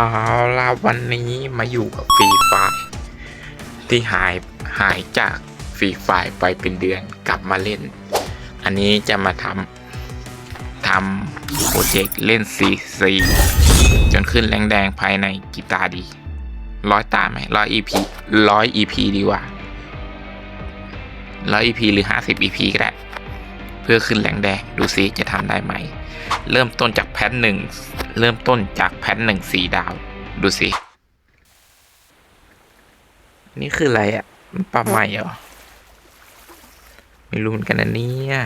เอาล่ะวันนี้มาอยู่กับฟรีไฟที่หายหายจากฟรีไฟไปเป็นเดือนกลับมาเล่น อันนี้จะมาทำทำโปรเจกต์เล่นซีซีจนขึ้นแรงแดงภายในกีตาร์ดีร้อยตาไหมร้อย EP ร้อย EP ดีกว่าร้อย EP หรือห้าสิบ EP ก็ได้ เพื่อขึ้นแรงแดงดูซิจะทำได้ไหม เริ่มต้นจากแพทหนึ่ง เริ่มต้นจากแพทหนึ่งสีดาว ดูสิ นี่คืออะไรอะมันปรับใหม่เหรอ ไม่รู้เหมือนกันนะเนี่ย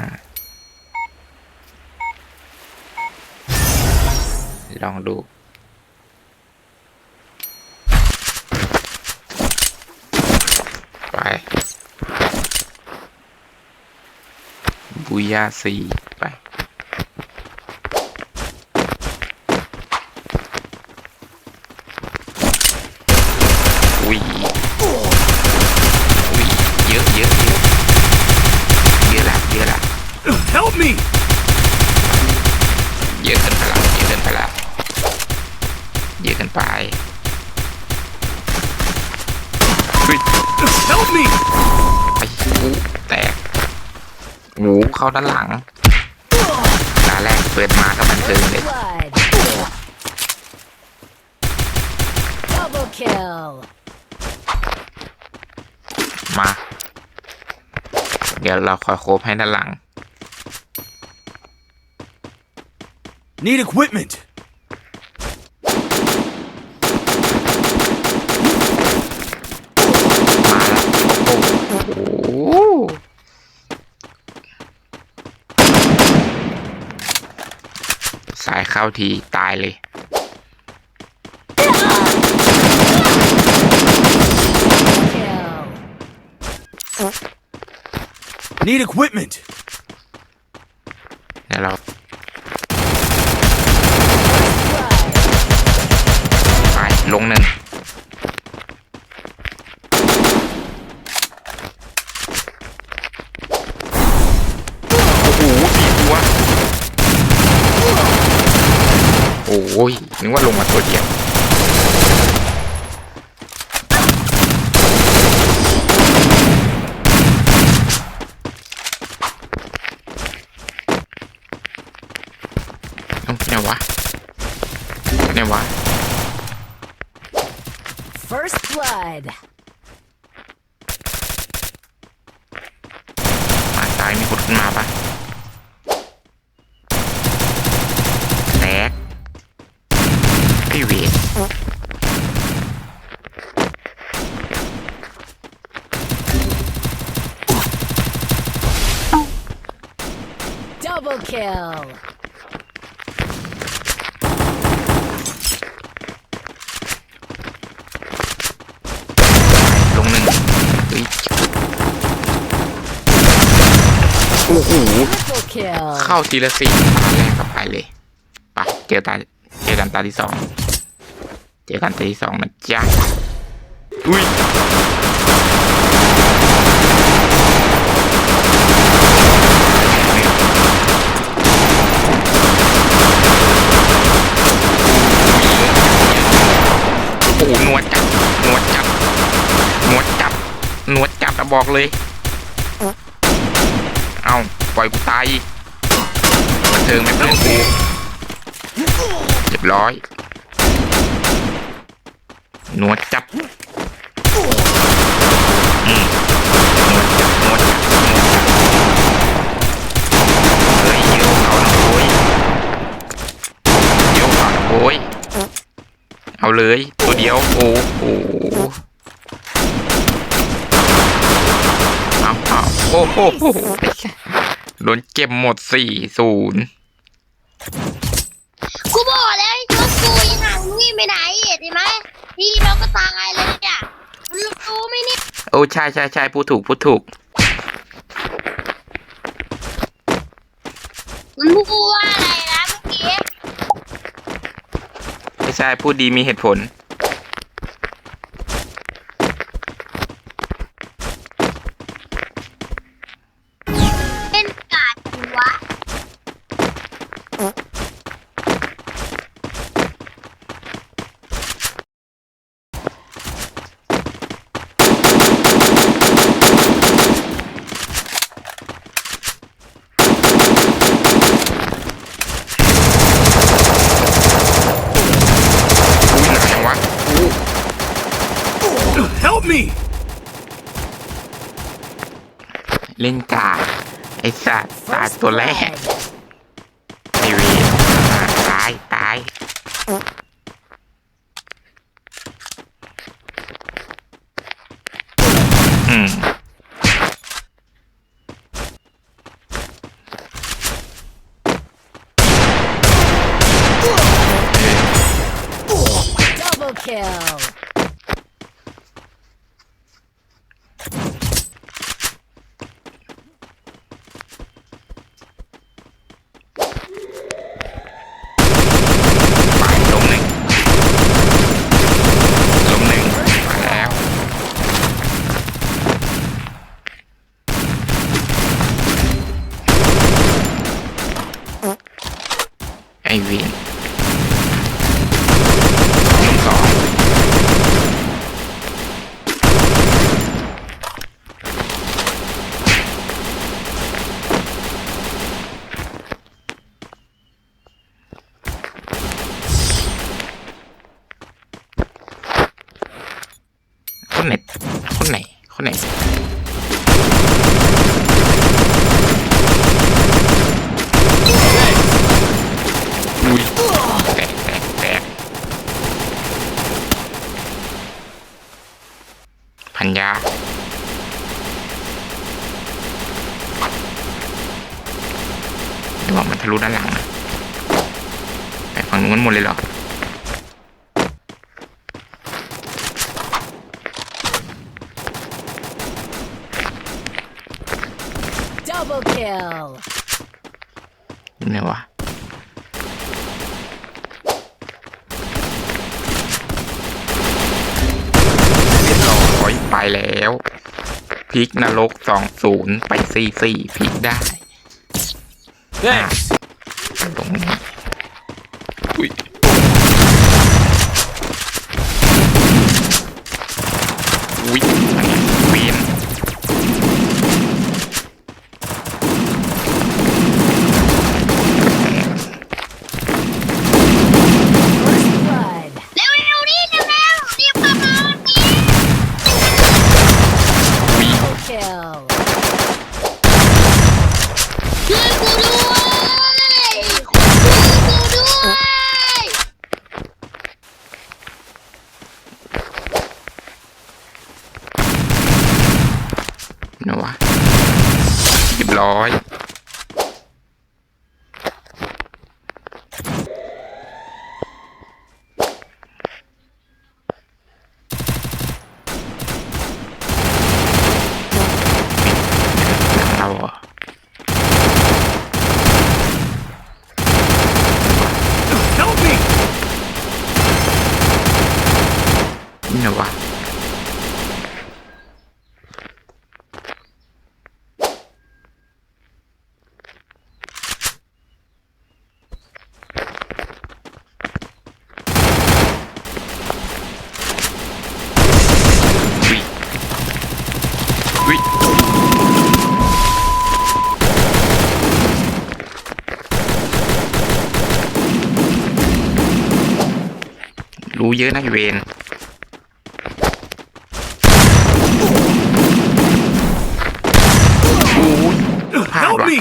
ลองดูไปบุยาสีไป ด้านหลังตาแรกเปิดมาก็บันเทิงเลย Blood. Double kill. มา เดี๋ยวเราคอยโคบให้ด้านหลัง Need equipment! มาแล้วโอ้โหายเข้าทีตายเลย Kill. Need equipment! เดี๋ยวเรา Blood. ไปลงหนึ่งโอ้โหสี่ตัวโอ้ยนึกว่าลงมาตัวเดียว เอ้าเนี่ยวะเนี่ยวะ First blood. มาซ้ายมีคนขึ้นมาปะแตกไอเวท Double kill. ลงหนึ่งเฮ้ยโอ้โห Triple kill. เข้าทีละสี่ตาแรกก็ไปเลยไปเจอตาเจอกันตาที่สอง เจอกันตาที่สองนะจ๊ะ อุ้ย หนวดจับหนวดจับหนวดจับหนวดจับอะบอกเลย เอาปล่อยกูตายอีกบันเทิงไม่เพื่อนกูเรียบร้อยหนวดจับอืมหนวดจับหนวดจับหนวดจับเฮ้ยเยี่ยวเขาหน่อยโว้ยเยี่ยวเขาหน่อยโว้ย เอาเลย ตัวเดียว โอ้โหเอาเอาโอ้โหโดนเก็บหมดสี่ศูนย์กูบอกแล้วไอ้ตัวกูยังห่างวิ่งไปไหนเห็นไหมทีเราก็ตายเลยเนี่ยมันรู้ไหมเนี่ยโอ้ใช่ใช่ใช่พูดถูกพูดถูกมันพูดว่าอะไรนะเมื่อกี้ ไม่ใช่พูดดีมีเหตุผล เป็นกาดหัว me! เล่นกาไอสัตว์ตาย First ตัวแรก blood. ไอเวีตาย ตาย อืม Double kill. ไปลงหนึ่งลงหนึ่งมาแล้ว ไอเวียนลงสองคน ไหนคนไหนคนไหนอุ้ยแตกแตกแตกพันยาไม่บอกมันทะลุด้านหลังนะไปฝั่งนู้นหมดเลยเหรอ Double kill. อยู่ไหนวะเรียบร้อยไปแล้วพลิกนรกสองศูนย์ไปสี่สี่พลิกได้ Thanks! ตรงนี้อุ้ยอุ้ยเวียน First blood. เร็วเร็วๆนี่เร็วเร็วๆรีบมามานี่ อุ้ย Double kill. ช่วยกูด้วยช่วยกูด้วย นะวะเรียบร้อย เราเหรอ Help me! นี่นะ วะวิวิรู้เยอะนะเวนโอ้ยพลาด Help ว่ะ me!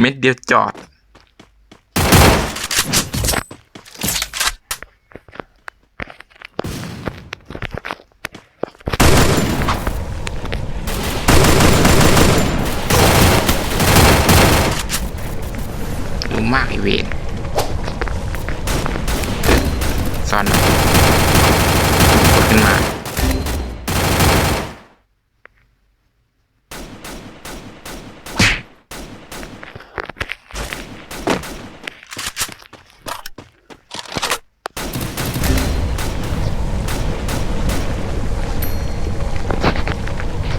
เม็ดเดียวจอด รู้มากไอเวนซ่อนหน่อยกดขึ้นมา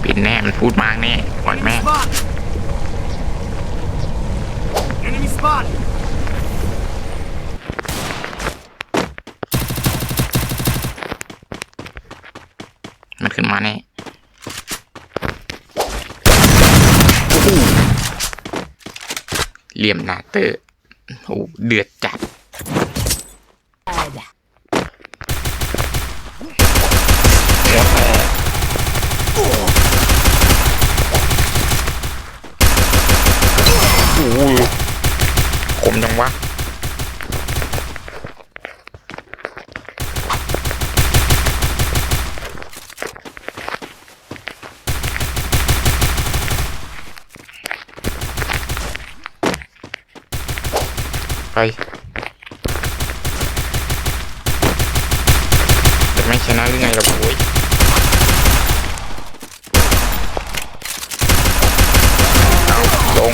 ปิดแน่ มันพูดมากแน่ปล่อย Enemy แม่ง spot! Enemy spot! มันขึ้นมาแน่เหลี่ยมนาเตอร์โอ้เดือดจัด Blood. หัวแตกโอ้โหคมจังวะ ไปจะไม่ชนะหรือไงล่ะโว้ยเอาลง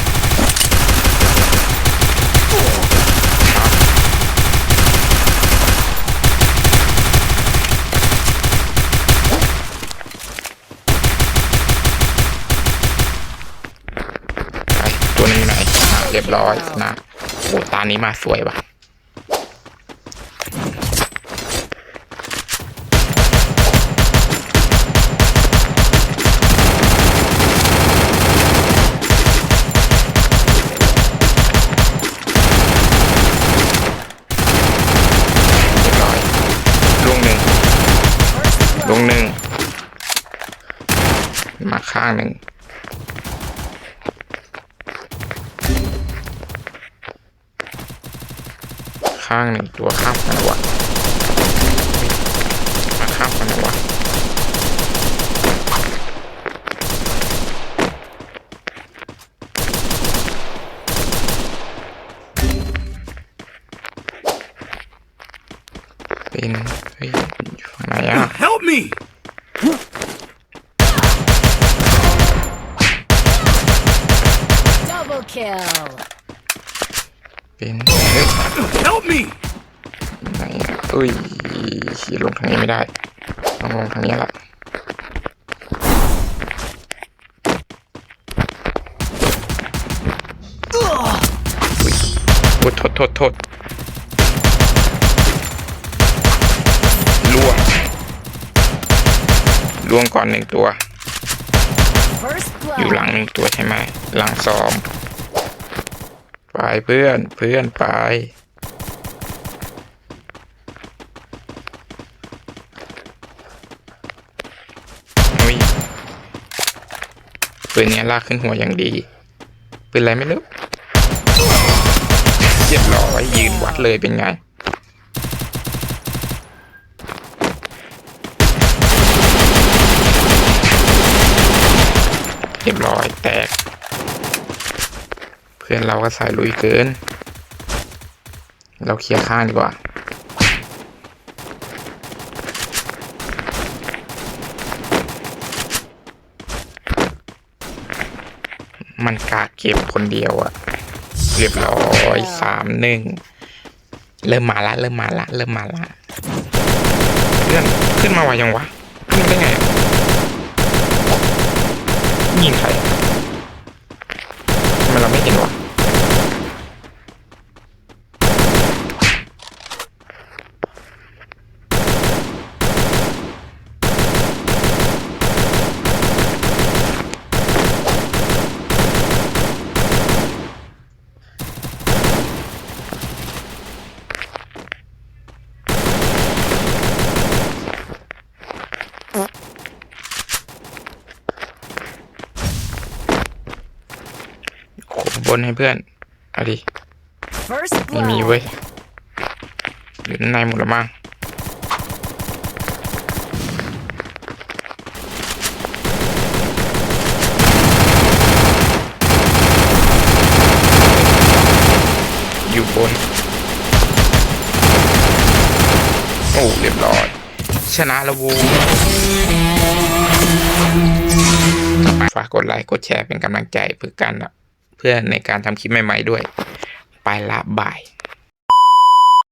ไปตัวนี้ไหนอะเรียบร้อยนะ โอ้ตานี้มาสวยว่ะเรียบร้อยลงหนึ่งลวง blood. หนึ่งมาข้างหนึ่ง ข้างหนึ่งตัวข้ามกันวะมาข้ามกันวะเป็นเฮ้ยอยู่ฝั่งไหนอะ Help me! Double kill. เป็นเฮ้ย Help me! ไหนอะเอ้ยขี่ลงทางนี้ไม่ได้ต้องลงทางนี้ละอุ้ยโอ้ยโทษโทษโทษล่วงล่วงก่อนหนึ่งตัว First อยู่หลัง blood. หนึ่งตัวใช่ไหมหลังสอง ไปเพื่อนเพื่อนไปอุ้ยปืนเนี้ยลากขึ้นหัวอย่างดีปืนอะไรไม่รู้เรียบร้อยยืนวัดเลยเป็นไงเรียบร้อยแตก พื่อนเราก็สายลุยเกิน เราเคลียร์ข้างดีกว่า มันกาเก็บคนเดียวอะเรียบร้อยสามหนึ่งเริ่มมาละ เริ่มมาละ เริ่มมาละเพื่อนขึ้นมาไวยังวะขึ้นได้ไงยิงใครทำไมเราไม่เห็นวะขบบ นให้เพื่อนเอาดิ First ไม่มีเว้ย blood. หรือในหมดแล้วมั้งอยู่บน โอ้เรียบร้อย ชนะแล้ววูฝากกดไลค์ กดแชร์เป็นกำลังใจเพื่อกัน เพื่อในการทำคลิปใหม่ ๆ ด้วย ไปละบาย